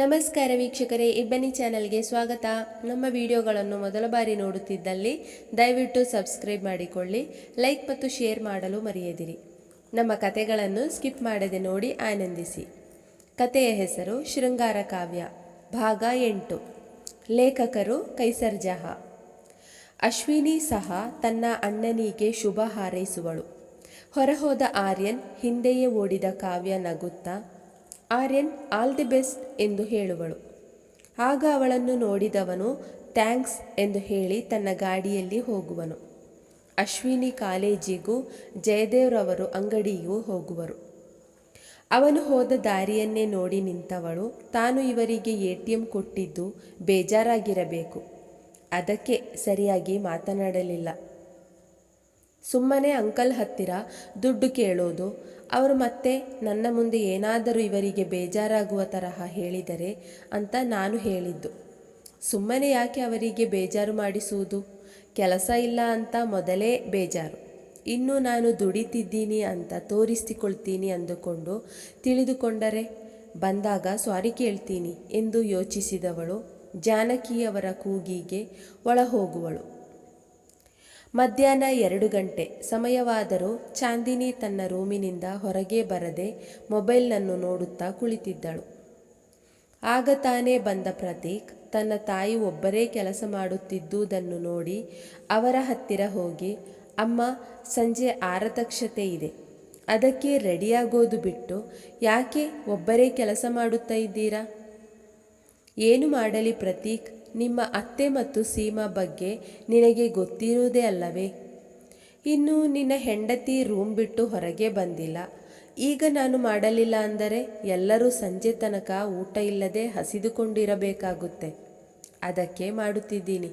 ನಮಸ್ಕಾರ ವೀಕ್ಷಕರೇ, ಇಬ್ಬನಿ ಚಾನೆಲ್ಗೆ ಸ್ವಾಗತ. ನಮ್ಮ ವಿಡಿಯೋಗಳನ್ನು ಮೊದಲ ಬಾರಿ ನೋಡುತ್ತಿದ್ದಲ್ಲಿ ದಯವಿಟ್ಟು ಸಬ್ಸ್ಕ್ರೈಬ್ ಮಾಡಿಕೊಳ್ಳಿ, ಲೈಕ್ ಮತ್ತು ಶೇರ್ ಮಾಡಲು ಮರೆಯದಿರಿ. ನಮ್ಮ ಕತೆಗಳನ್ನು ಸ್ಕಿಪ್ ಮಾಡದೆ ನೋಡಿ ಆನಂದಿಸಿ. ಕತೆಯ ಹೆಸರು ಶೃಂಗಾರ ಕಾವ್ಯ, ಭಾಗ ಎಂಟು. ಲೇಖಕರು ಕೈಸರ್ ಜಹಾ. ಅಶ್ವಿನಿ ಸಹ ತನ್ನ ಅಣ್ಣನಿಗೆ ಶುಭ ಹಾರೈಸುವಳು. ಹೊರಹೋದ ಆರ್ಯನ್ ಹಿಂದೆಯೇ ಓಡಿದ ಕಾವ್ಯ ನಗುತ್ತಾ ಆರ್ಯನ್, ಆಲ್ ದಿ ಬೆಸ್ಟ್ ಎಂದು ಹೇಳುವಳು. ಆಗ ಅವಳನ್ನು ನೋಡಿದವನು, ಥ್ಯಾಂಕ್ಸ್ ಎಂದು ಹೇಳಿ ತನ್ನ ಗಾಡಿಯಲ್ಲಿ ಹೋಗುವನು. ಅಶ್ವಿನಿ ಕಾಲೇಜಿಗೂ ಜಯದೇವ್ರವರು ಅಂಗಡಿಗೂ ಹೋಗುವರು. ಅವನು ಹೋದ ದಾರಿಯನ್ನೇ ನೋಡಿ ನಿಂತವಳು. ತಾನು ಇವರಿಗೆ ಎ ಟಿ ಎಂ ಕೊಟ್ಟಿದ್ದು ಬೇಜಾರಾಗಿರಬೇಕು. ಅದಕ್ಕೆ ಸರಿಯಾಗಿ ಮಾತನಾಡಲಿಲ್ಲ. ಸುಮ್ಮನೆ ಅಂಕಲ್ ಹತ್ತಿರ ದುಡ್ಡು ಕೇಳೋದು. ಅವರು ಮತ್ತೆ, ನನ್ನ ಮುಂದೆ ಏನಾದರೂ ಇವರಿಗೆ ಬೇಜಾರಾಗುವ ತರಹ ಹೇಳಿದರೆ ಅಂತ ನಾನು ಹೇಳಿದ್ದು. ಸುಮ್ಮನೆ ಯಾಕೆ ಅವರಿಗೆ ಬೇಜಾರು ಮಾಡಿಸುವುದು? ಕೆಲಸ ಇಲ್ಲ ಅಂತ ಮೊದಲೇ ಬೇಜಾರು. ಇನ್ನು ನಾನು ದುಡಿತಿದ್ದೀನಿ ಅಂತ ತೋರಿಸಿಕೊಳ್ತೀನಿ ಅಂದುಕೊಂಡು ತಿಳಿದುಕೊಂಡರೆ, ಬಂದಾಗ, ಸಾರಿ ಕೇಳ್ತೀನಿ ಎಂದು ಯೋಚಿಸಿದವಳು, ಜಾನಕಿಯವರ ಕೂಗಿಗೆ ಒಳ ಹೋಗುವಳು ಮಧ್ಯಾಹ್ನ ಎರಡು ಗಂಟೆ. ಸಮಯವಾದರೂ ಚಾಂದಿನಿ ತನ್ನ ರೂಮಿನಿಂದ ಹೊರಗೆ ಬರದೆ ಮೊಬೈಲ್ನನ್ನು ನೋಡುತ್ತಾ ಕುಳಿತಿದ್ದಳು. ಆಗ ತಾನೇ ಬಂದ ಪ್ರತೀಕ್, ತನ್ನ ತಾಯಿ ಒಬ್ಬರೇ ಕೆಲಸ ಮಾಡುತ್ತಿದ್ದುದನ್ನು ನೋಡಿ ಅವರ ಹತ್ತಿರ ಹೋಗಿ, ಅಮ್ಮ, ಸಂಜೆ ಆರತಕ್ಷತೆ ಇದೆ. ಅದಕ್ಕೆ ರೆಡಿಯಾಗೋದು ಬಿಟ್ಟು ಯಾಕೆ ಒಬ್ಬರೇ ಕೆಲಸ ಮಾಡುತ್ತಾ ಇದ್ದೀರಾ? ಏನು ಮಾಡಲಿ ಪ್ರತೀಕ್ ನಿಮ್ಮ ಅತ್ತೆ ಮತ್ತು ಸೀಮಾ ಬಗ್ಗೆ ನಿನಗೆ ಗೊತ್ತಿರುವುದೇ ಅಲ್ಲವೇ? ಇನ್ನು ನಿನ್ನ ಹೆಂಡತಿ ರೂಮ್ ಬಿಟ್ಟು ಹೊರಗೆ ಬಂದಿಲ್ಲ. ಈಗ ನಾನು ಮಾಡಲಿಲ್ಲ ಅಂದರೆ ಎಲ್ಲರೂ ಸಂಜೆ ತನಕ ಊಟ ಇಲ್ಲದೆ ಹಸಿದುಕೊಂಡಿರಬೇಕಾಗುತ್ತೆ. ಅದಕ್ಕೆ ಮಾಡುತ್ತಿದ್ದೀನಿ.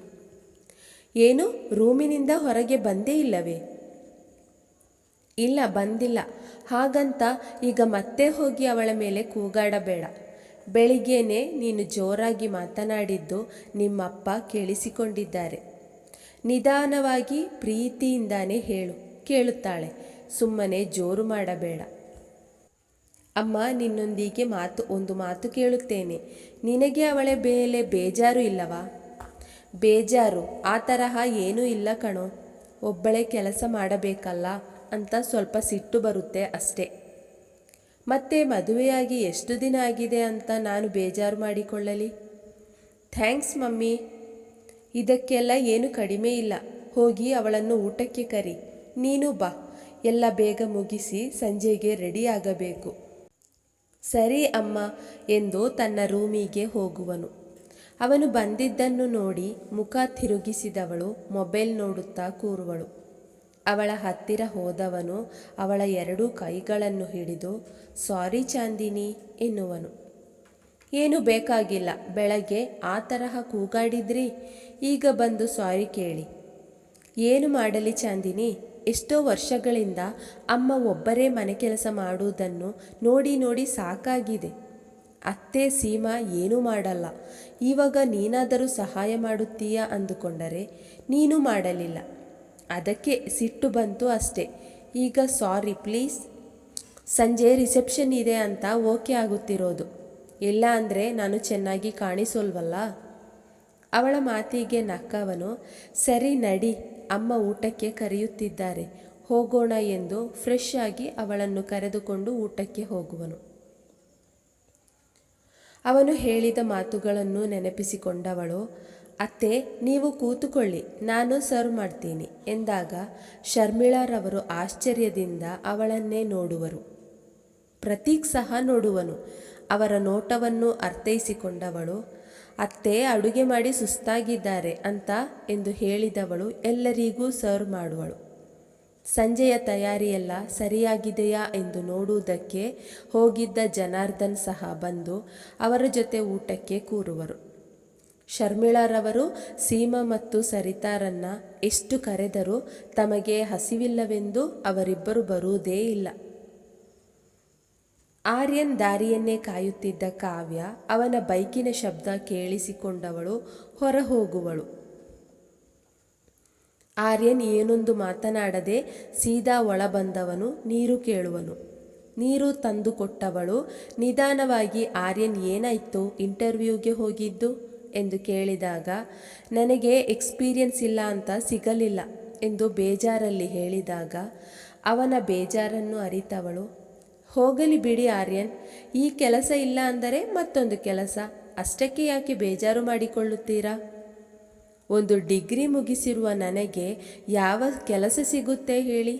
ಏನು, ರೂಮಿನಿಂದ ಹೊರಗೆ ಬಂದೇ ಇಲ್ಲವೇ? ಇಲ್ಲ, ಬಂದಿಲ್ಲ. ಹಾಗಂತ ಈಗ ಮತ್ತೆ ಹೋಗಿ ಅವಳ ಮೇಲೆ ಕೂಗಾಡಬೇಡ. ಬೆಳಿಗ್ಗೆನೆ ನೀನು ಜೋರಾಗಿ ಮಾತನಾಡಿದ್ದು ನಿಮ್ಮಪ್ಪ ಕೇಳಿಸಿಕೊಂಡಿದ್ದಾರೆ. ನಿಧಾನವಾಗಿ ಪ್ರೀತಿಯಿಂದಾನೇ ಹೇಳು, ಕೇಳುತ್ತಾಳೆ. ಸುಮ್ಮನೆ ಜೋರು ಮಾಡಬೇಡ. ಅಮ್ಮ, ನಿನ್ನೊಂದಿಗೆ ಮಾತು, ಒಂದು ಮಾತು ಕೇಳುತ್ತೇನೆ. ನಿನಗೆ ಅವಳ ಮೇಲೆ ಬೇಜಾರು ಇಲ್ಲವಾ? ಬೇಜಾರು, ಆ ತರಹ ಏನೂ ಇಲ್ಲ ಕಣೋ. ಒಬ್ಬಳೇ ಕೆಲಸ ಮಾಡಬೇಕಲ್ಲ ಅಂತ ಸ್ವಲ್ಪ ಸಿಟ್ಟು ಬರುತ್ತೆ ಅಷ್ಟೇ. ಮತ್ತೆ ಮದುವೆಯಾಗಿ ಎಷ್ಟು ದಿನ ಆಗಿದೆ ಅಂತ ನಾನು ಬೇಜಾರು ಮಾಡಿಕೊಳ್ಳಲಿ. Thanks mummy. ಇದಕ್ಕೆಲ್ಲ ಏನು ಕಡಿಮೆ ಇಲ್ಲ. ಹೋಗಿ ಅವಳನ್ನು ಊಟಕ್ಕೆ ಕರಿ. ನೀನು ಬಾ. ಎಲ್ಲ ಬೇಗ ಮುಗಿಸಿ ಸಂಜೆಗೆ ರೆಡಿ ಆಗಬೇಕು. ಸರಿ ಅಮ್ಮ ಎಂದು ತನ್ನ ರೂಮಿಗೆ ಹೋಗುವನು. ಅವನು ಬಂದಿದ್ದನ್ನು ನೋಡಿ ಮುಖ ತಿರುಗಿಸಿದವಳು, ಮೊಬೈಲ್ ನೋಡುತ್ತಾ ಕೂರುವಳು. ಅವಳ ಹತ್ತಿರ ಹೋದವನು ಅವಳ ಎರಡೂ ಕೈಗಳನ್ನು ಹಿಡಿದು, ಸಾರಿ ಚಾಂದಿನಿ ಎನ್ನುವನು. ಏನು ಬೇಕಾಗಿಲ್ಲ, ಬೆಳಗ್ಗೆ ಆ ತರಹ ಕೂಗಾಡಿದ್ರಿ? ಈಗ ಬಂದು ಸಾರಿ ಕೇಳಿ. ಏನು ಮಾಡಲಿ ಚಾಂದಿನಿ? ಎಷ್ಟೋ ವರ್ಷಗಳಿಂದ ಅಮ್ಮ ಒಬ್ಬರೇ ಮನೆ ಕೆಲಸ ಮಾಡುವುದನ್ನು ನೋಡಿ ನೋಡಿ ಸಾಕಾಗಿದೆ. ಅತ್ತೆ ಸೀಮಾ ಏನೂ ಮಾಡಲ್ಲ. ಇವಾಗ ನೀನಾದರೂ ಸಹಾಯ ಮಾಡುತ್ತೀಯಾ ಅಂದುಕೊಂಡರೆ ನೀನು ಮಾಡಲಿಲ್ಲ. ಅದಕ್ಕೆ ಸಿಟ್ಟು ಬಂತು ಅಷ್ಟೇ. ಈಗ ಸಾರಿ ಪ್ಲೀಸ್ ಸಂಜೆ ರಿಸೆಪ್ಷನ್ ಇದೆ ಅಂತ ಓಕೆ ಆಗುತ್ತಿರೋದು. ಇಲ್ಲ ಅಂದರೆ ನಾನು ಚೆನ್ನಾಗಿ ಕಾಣಿಸೋಲ್ವಲ್ಲ? ಅವಳ ಮಾತಿಗೆ ನಕ್ಕವನು, ಸರಿ ನಡಿ, ಅಮ್ಮ ಊಟಕ್ಕೆ ಕರೆಯುತ್ತಿದ್ದಾರೆ, ಹೋಗೋಣ ಎಂದು ಫ್ರೆಶ್ ಆಗಿ ಅವಳನ್ನು ಕರೆದುಕೊಂಡು ಊಟಕ್ಕೆ ಹೋಗುವನು. ಅವನು ಹೇಳಿದ ಮಾತುಗಳನ್ನು ನೆನಪಿಸಿಕೊಂಡವಳು ಅತ್ತೆ, ನೀವು ಕೂತುಕೊಳ್ಳಿ, ನಾನು ಸರ್ವ್ ಮಾಡ್ತೀನಿ, ಎಂದಾಗ ಶರ್ಮಿಳಾರವರು ಆಶ್ಚರ್ಯದಿಂದ ಅವಳನ್ನೇ ನೋಡುವರು. ಪ್ರತೀಕ್ ಸಹ ನೋಡುವನು, ಅವರ ನೋಟವನ್ನು ಅರ್ಥೈಸಿಕೊಂಡವಳು, ಅತ್ತೆ, ಅಡುಗೆ ಮಾಡಿ ಸುಸ್ತಾಗಿದ್ದಾರೆ ಅಂತ ಎಂದು ಹೇಳಿದವಳು ಎಲ್ಲರಿಗೂ ಸರ್ವ್ ಮಾಡುವಳು. ಸಂಜೆಯ ತಯಾರಿಯೆಲ್ಲ ಸರಿಯಾಗಿದೆಯಾ ಎಂದು ನೋಡುವುದಕ್ಕೆ ಹೋಗಿದ್ದ ಜನಾರ್ದನ್ ಸಹ ಬಂದು ಅವರ ಜೊತೆ ಊಟಕ್ಕೆ ಕೂರುವರು. ಶರ್ಮಿಳಾರವರು ಸೀಮಾ ಮತ್ತು ಸರಿತಾರನ್ನ ಎಷ್ಟು ಕರೆದರೂ ತಮಗೆ ಹಸಿವಿಲ್ಲವೆಂದು ಅವರಿಬ್ಬರು ಬರುವುದೇ ಇಲ್ಲ. ಆರ್ಯನ್ ದಾರಿಯನ್ನೇ ಕಾಯುತ್ತಿದ್ದ ಕಾವ್ಯ ಅವನ ಬೈಕಿನ ಶಬ್ದ ಕೇಳಿಸಿಕೊಂಡವಳು ಹೊರ ಹೋಗುವಳು ಆರ್ಯನ್ ಏನೊಂದು ಮಾತನಾಡದೆ ಸೀದಾ ಒಳಬಂದವನು ನೀರು ಕೇಳುವನು. ನೀರು ತಂದುಕೊಟ್ಟವಳು. ನಿಧಾನವಾಗಿ ಆರ್ಯನ್ ಏನಾಯ್ತು ಇಂಟರ್ವ್ಯೂಗೆ ಹೋಗಿದ್ದು? ಎಂದು ಕೇಳಿದಾಗ, ನನಗೆ ಎಕ್ಸ್ಪೀರಿಯನ್ಸ್ ಇಲ್ಲ ಅಂತ ಸಿಗಲಿಲ್ಲ ಎಂದು ಬೇಜಾರಲ್ಲಿ ಹೇಳಿದಾಗ, ಅವನ ಬೇಜಾರನ್ನು ಅರಿತವಳು. ಹೋಗಲಿ ಬಿಡಿ ಆರ್ಯನ್, ಈ ಕೆಲಸ ಇಲ್ಲ ಅಂದರೆ ಮತ್ತೊಂದು ಕೆಲಸ, ಅಷ್ಟಕ್ಕೆ ಯಾಕೆ ಬೇಜಾರು ಮಾಡಿಕೊಳ್ಳುತ್ತೀರಾ? ಒಂದು ಡಿಗ್ರಿ ಮುಗಿಸಿರುವ ನನಗೆ ಯಾವ ಕೆಲಸ ಸಿಗುತ್ತೆ ಹೇಳಿ?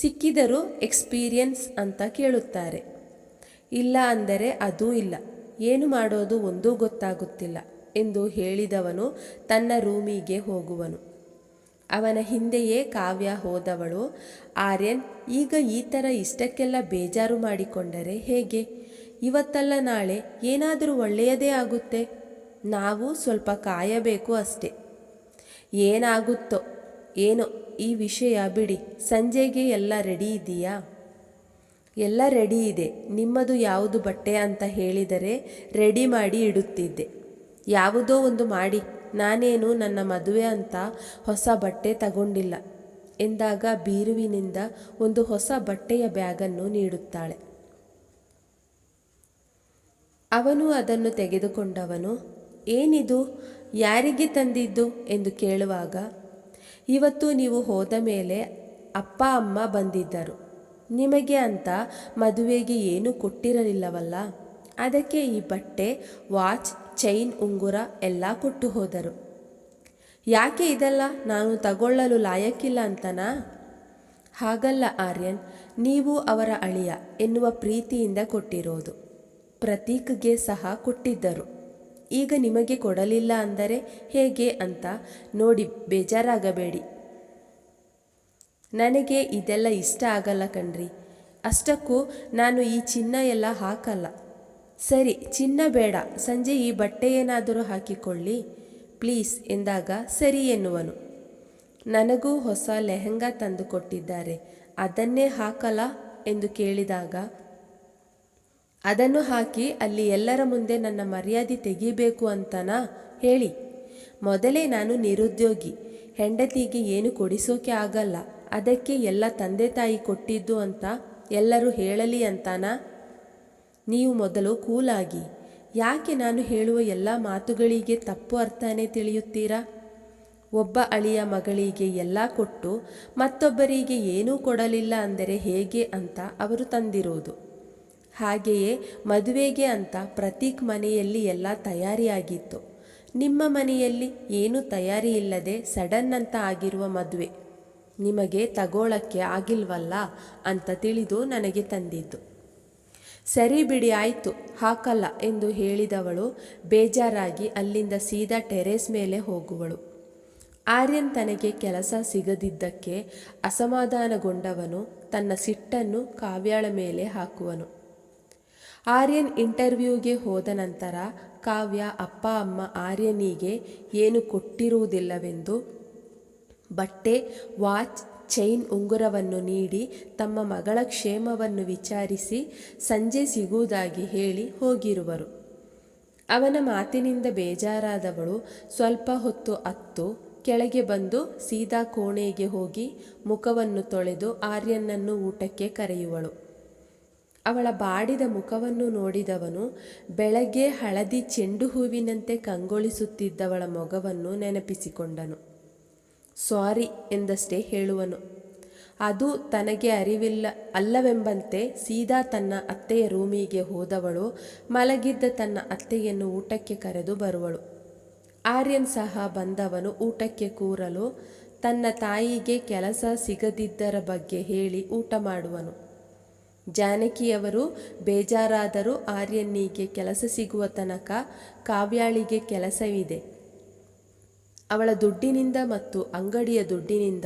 ಸಿಕ್ಕಿದರೂ ಎಕ್ಸ್ಪೀರಿಯನ್ಸ್ ಅಂತ ಕೇಳುತ್ತಾರೆ. ಇಲ್ಲ ಅಂದರೆ ಅದೂ ಇಲ್ಲ, ಏನು ಮಾಡೋದು ಒಂದೂ ಗೊತ್ತಾಗುತ್ತಿಲ್ಲ. ಎಂದು ಹೇಳಿದವನು ತನ್ನ ರೂಮಿಗೆ ಹೋಗುವನು. ಅವನ ಹಿಂದೆಯೇ ಕಾವ್ಯ ಹೋದವಳು. ಆರ್ಯನ್, ಈಗ ಈ ಥರ ಇಷ್ಟಕ್ಕೆಲ್ಲ ಬೇಜಾರು ಮಾಡಿಕೊಂಡರೆ ಹೇಗೆ? ಇವತ್ತಲ್ಲ ನಾಳೆ ಏನಾದರೂ ಒಳ್ಳೆಯದೇ ಆಗುತ್ತೆ? ನಾವು ಸ್ವಲ್ಪ ಕಾಯಬೇಕು ಅಷ್ಟೆ. ಏನಾಗುತ್ತೋ? ಏನೋ? ಈ ವಿಷಯ ಬಿಡಿ. ಸಂಜೆಗೆ ಎಲ್ಲ ರೆಡಿ ಇದೆಯಾ? ಎಲ್ಲ ರೆಡಿ ಇದೆ. ನಿಮ್ಮದು ಯಾವುದು ಬಟ್ಟೆ ಅಂತ ಹೇಳಿದರೆ ರೆಡಿ ಮಾಡಿ ಇಡುತ್ತಿದ್ದೆ. ಯಾವುದೋ ಒಂದು ಮಾಡಿ, ನಾನೇನು ನನ್ನ ಮದುವೆ ಅಂತ ಹೊಸ ಬಟ್ಟೆ ತಗೊಂಡಿಲ್ಲ. ಎಂದಾಗ ಬೀರುವಿನಿಂದ ಒಂದು ಹೊಸ ಬಟ್ಟೆಯ ಬ್ಯಾಗನ್ನು ನೀಡುತ್ತಾಳೆ. ಅವನು ಅದನ್ನು ತೆಗೆದುಕೊಂಡವನು, ಏನಿದು, ಯಾರಿಗೆ ತಂದಿದ್ದು? ಎಂದು ಕೇಳುವಾಗ, ಇವತ್ತು ನೀವು ಹೋದ ಮೇಲೆ ಅಪ್ಪ, ಅಮ್ಮ ಬಂದಿದ್ದರು. ನಿಮಗೆ ಅಂತ ಮದುವೆಗೆ ಏನೂ ಕೊಟ್ಟಿರಲಿಲ್ಲವಲ್ಲ? ಅದಕ್ಕೆ ಈ ಬಟ್ಟೆ, ವಾಚ್ ಚೈನ್, ಉಂಗುರ ಎಲ್ಲ ಕೊಟ್ಟು ಹೋದರು. ಯಾಕೆ ಇದೆಲ್ಲ? ನಾನು ತಗೊಳ್ಳಲು ಲಾಯಕ್ಕಿಲ್ಲ ಅಂತನಾ? ಹಾಗಲ್ಲ ಆರ್ಯನ್, ನೀವು ಅವರ ಅಳಿಯ ಎನ್ನುವ ಪ್ರೀತಿಯಿಂದ ಕೊಟ್ಟಿರೋದು. ಪ್ರತೀಕ್ಗೆ ಸಹ ಕೊಟ್ಟಿದ್ದರು. ಈಗ ನಿಮಗೆ ಕೊಡಲಿಲ್ಲ ಅಂದರೆ ಹೇಗೆ ಅಂತ ನೋಡಿ ಬೇಜಾರಾಗಬೇಡಿ. ನನಗೆ ಇದೆಲ್ಲ ಇಷ್ಟ ಆಗಲ್ಲ ಕಣ್ರಿ. ಅಷ್ಟಕ್ಕೂ ನಾನು ಈ ಚಿನ್ನ ಎಲ್ಲ ಹಾಕಲ್ಲ. ಸರಿ, ಚಿನ್ನ ಬೇಡ. ಸಂಜೆ ಈ ಬಟ್ಟೆ ಏನಾದರೂ ಹಾಕಿಕೊಳ್ಳಿ. ಪ್ಲೀಸ್, ಎಂದಾಗ ಸರಿ ಎನ್ನುವನು. ನನಗೂ ಹೊಸ ಲೆಹಂಗಾ ತಂದು ಕೊಟ್ಟಿದ್ದಾರೆ. ಅದನ್ನೇ ಹಾಕಲ? ಎಂದು ಕೇಳಿದಾಗ, ಅದನ್ನು ಹಾಕಿ ಅಲ್ಲಿ ಎಲ್ಲರ ಮುಂದೆ ನನ್ನ ಮರ್ಯಾದೆ ತೆಗಿಬೇಕು ಅಂತನಾ? ಹೇಳಿ. ಮೊದಲೇ ನಾನು ನಿರುದ್ಯೋಗಿ. ಹೆಂಡತಿಗೆ ಏನು ಕೊಡಿಸೋಕೆ ಆಗಲ್ಲ. ಅದಕ್ಕೆ ಎಲ್ಲ ತಂದೆ ತಾಯಿ ಕೊಟ್ಟಿದ್ದು ಅಂತ ಎಲ್ಲರೂ ಹೇಳಲಿ ಅಂತಾನಾ? ನೀವು ಮೊದಲು ಕೂಲಾಗಿ. ಯಾಕೆ ನಾನು ಹೇಳುವ ಎಲ್ಲ ಮಾತುಗಳಿಗೆ ತಪ್ಪು ಅರ್ಥನೇ ತಿಳಿಯುತ್ತೀರಾ? ಒಬ್ಬ ಅಳಿಯ ಮಗಳಿಗೆ ಎಲ್ಲ ಕೊಟ್ಟು ಮತ್ತೊಬ್ಬರಿಗೆ ಏನೂ ಕೊಡಲಿಲ್ಲ ಅಂದರೆ ಹೇಗೆ ಅಂತ ಅವರು ತಂದಿರುವುದು. ಹಾಗೆಯೇ ಮದುವೆಗೆ ಅಂತ ಪ್ರತೀಕ್ ಮನೆಯಲ್ಲಿ ಎಲ್ಲ ತಯಾರಿಯಾಗಿತ್ತು. ನಿಮ್ಮ ಮನೆಯಲ್ಲಿ ಏನೂ ತಯಾರಿ ಇಲ್ಲದೆ ಸಡನ್ ಅಂತ ಆಗಿರುವ ಮದುವೆ. ನಿಮಗೆ ತಗೋಳಕ್ಕೆ ಆಗಿಲ್ವಲ್ಲ ಅಂತ ತಿಳಿದು ನನಗೆ ತಂದಿದ್ದು. ಸರಿ ಬಿಡಿ ಆಯಿತು, ಹಾಕಲ್ಲ ಎಂದು ಹೇಳಿದವಳು ಬೇಜಾರಾಗಿ ಅಲ್ಲಿಂದ ಸೀದಾ ಟೆರೇಸ್ ಮೇಲೆ ಹೋಗುವಳು. ಆರ್ಯನ್ ತನಗೆ ಕೆಲಸ ಸಿಗದಿದ್ದಕ್ಕೆ ಅಸಮಾಧಾನಗೊಂಡವನು ತನ್ನ ಸಿಟ್ಟನ್ನು ಕಾವ್ಯಾಳ ಮೇಲೆ ಹಾಕುವನು. ಆರ್ಯನ್ ಇಂಟರ್ವ್ಯೂಗೆ ಹೋದ ನಂತರ ಕಾವ್ಯ, ಅಪ್ಪ, ಅಮ್ಮ ಆರ್ಯನಿಗೆ ಏನು ಕೊಟ್ಟಿರುವುದಿಲ್ಲವೆಂದು ಬಟ್ಟೆ, ವಾಚ್ ಚೈನ್ ಉಂಗುರವನ್ನು ನೀಡಿ ತಮ್ಮ ಮಗಳ ಕ್ಷೇಮವನ್ನು ವಿಚಾರಿಸಿ ಸಂಜೆ ಸಿಗುವುದಾಗಿ ಹೇಳಿ ಹೋಗಿರುವರು. ಅವನ ಮಾತಿನಿಂದ ಬೇಜಾರಾದವಳು ಸ್ವಲ್ಪ ಹೊತ್ತು ಅತ್ತು, ಕೆಳಗೆ ಬಂದು ಸೀದಾ ಕೋಣೆಗೆ ಹೋಗಿ ಮುಖವನ್ನು ತೊಳೆದು ಆರ್ಯನನ್ನು ಊಟಕ್ಕೆ ಕರೆಯುವಳು. ಅವಳ ಬಾಡಿದ ಮುಖವನ್ನು ನೋಡಿದವನು ಬೆಳಗ್ಗೆ ಹಳದಿ ಚೆಂಡು ಹೂವಿನಂತೆ ಕಂಗೊಳಿಸುತ್ತಿದ್ದವಳ ಮೊಗವನ್ನು ನೆನಪಿಸಿಕೊಂಡನು. ಸಾರಿ ಎಂದಷ್ಟೇ ಹೇಳುವನು. ಅದು ತನಗೆ ಅರಿವಿಲ್ಲ, ಅಲ್ಲವೆಂಬಂತೆ ಸೀದಾ ತನ್ನ ಅತ್ತೆಯ ರೂಮಿಗೆ ಹೋದವಳು, ಮಲಗಿದ್ದ ತನ್ನ ಅತ್ತೆಯನ್ನು ಊಟಕ್ಕೆ ಕರೆದು ಬರುವಳು. ಆರ್ಯನ್ ಸಹ ಬಂದವನು ಊಟಕ್ಕೆ ಕೂರಲು, ತನ್ನ ತಾಯಿಗೆ ಕೆಲಸ ಸಿಗದಿದ್ದರ ಬಗ್ಗೆ ಹೇಳಿ ಊಟ ಮಾಡುವನು. ಜಾನಕಿಯವರು ಬೇಜಾರಾದರೂ ಆರ್ಯನ್ನಿಗೆ ಕೆಲಸ ಸಿಗುವ ತನಕ ಕಾವ್ಯಾಳಿಗೆ ಕೆಲಸವಿದೆ. ಅವಳ ದುಡ್ಡಿನಿಂದ ಮತ್ತು ಅಂಗಡಿಯ ದುಡ್ಡಿನಿಂದ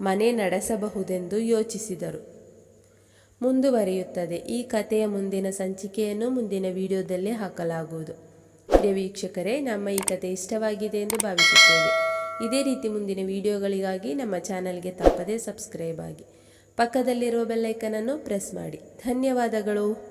ಮನೆ ನಡೆಸಬಹುದೆಂದು ಯೋಚಿಸಿದರು. ಮುಂದುವರಿಯುತ್ತದೆ. ಈ ಕಥೆಯ ಮುಂದಿನ ಸಂಚಿಕೆಯನ್ನು ಮುಂದಿನ ವಿಡಿಯೋದಲ್ಲಿ ಹಾಕಲಾಗುವುದು. ಪ್ರಿಯ ವೀಕ್ಷಕರೇ, ನಮ್ಮ ಈ ಕಥೆ ಇಷ್ಟವಾಗಿದೆ ಎಂದು ಭಾವಿಸುತ್ತೇವೆ. ಇದೇ ರೀತಿ ಮುಂದಿನ ವಿಡಿಯೋಗಳಿಗಾಗಿ ನಮ್ಮ ಚಾನಲ್ಗೆ ತಪ್ಪದೇ ಸಬ್ಸ್ಕ್ರೈಬ್ ಆಗಿ. ಪಕ್ಕದಲ್ಲಿರುವ ಬೆಲ್ಲೈಕನನ್ನು ಪ್ರೆಸ್ ಮಾಡಿ. ಧನ್ಯವಾದಗಳು.